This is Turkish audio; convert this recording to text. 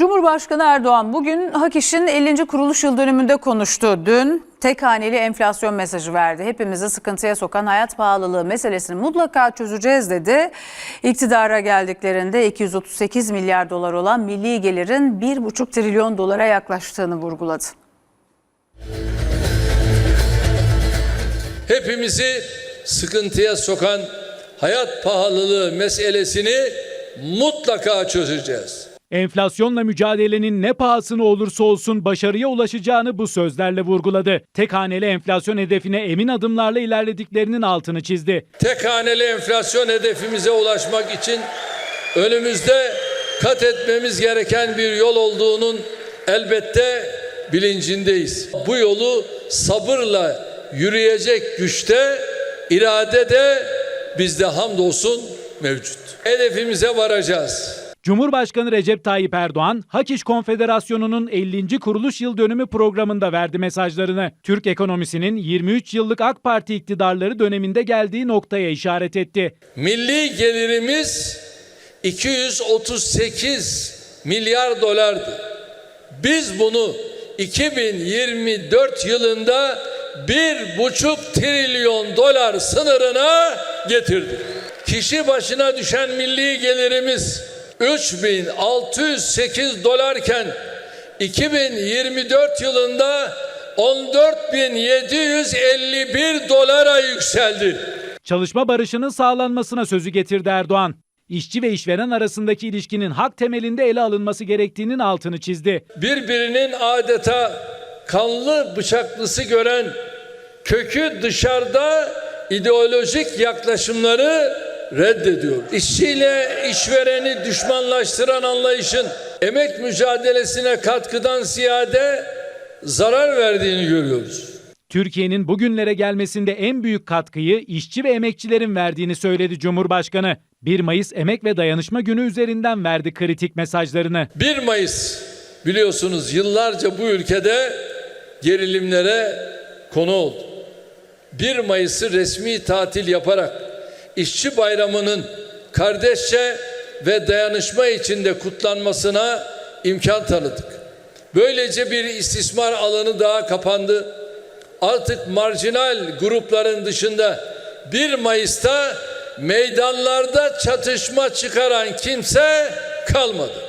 Cumhurbaşkanı Erdoğan bugün Hak İş'in 50. kuruluş yıl dönümünde konuştu. Dün tek haneli enflasyon mesajı verdi. Hepimizi sıkıntıya sokan hayat pahalılığı meselesini mutlaka çözeceğiz dedi. İktidara geldiklerinde 238 milyar dolar olan milli gelirin 1,5 trilyon dolara yaklaştığını vurguladı. hepimizi sıkıntıya sokan hayat pahalılığı meselesini mutlaka çözeceğiz. Enflasyonla mücadelenin ne pahasına olursa olsun başarıya ulaşacağını bu sözlerle vurguladı. Tek haneli enflasyon hedefine emin adımlarla ilerlediklerinin altını çizdi. Tek haneli enflasyon hedefimize ulaşmak için önümüzde kat etmemiz gereken bir yol olduğunun elbette bilincindeyiz. Bu yolu sabırla yürüyecek güçte, irade de bizde hamdolsun mevcut. Hedefimize varacağız. Cumhurbaşkanı Recep Tayyip Erdoğan, Hak İş Konfederasyonu'nun 50. kuruluş yıl dönümü programında verdi mesajlarını. Türk ekonomisinin 23 yıllık AK Parti iktidarları döneminde geldiği noktaya işaret etti. Milli gelirimiz 238 milyar dolardı. Biz bunu 2024 yılında bir buçuk trilyon dolar sınırına getirdik. Kişi başına düşen milli gelirimiz 3608 dolarken 2024 yılında 14751 dolara yükseldi. Çalışma barışının sağlanmasına sözü getirdi Erdoğan. İşçi ve işveren arasındaki ilişkinin hak temelinde ele alınması gerektiğinin altını çizdi. birbirinin adeta kanlı bıçaklısı gören kökü dışarıda ideolojik yaklaşımları reddediyor. İşçiyle işvereni düşmanlaştıran anlayışın emek mücadelesine katkıdan ziyade zarar verdiğini görüyoruz. Türkiye'nin bugünlere gelmesinde en büyük katkıyı işçi ve emekçilerin verdiğini söyledi Cumhurbaşkanı. 1 Mayıs Emek ve Dayanışma Günü üzerinden verdi kritik mesajlarını. 1 Mayıs biliyorsunuz yıllarca bu ülkede gerilimlere konu oldu. 1 Mayıs'ı resmi tatil yaparak işçi bayramının kardeşçe ve dayanışma içinde kutlanmasına imkan tanıdık. Böylece bir istismar alanı daha kapandı. Artık marjinal grupların dışında 1 Mayıs'ta meydanlarda çatışma çıkaran kimse kalmadı.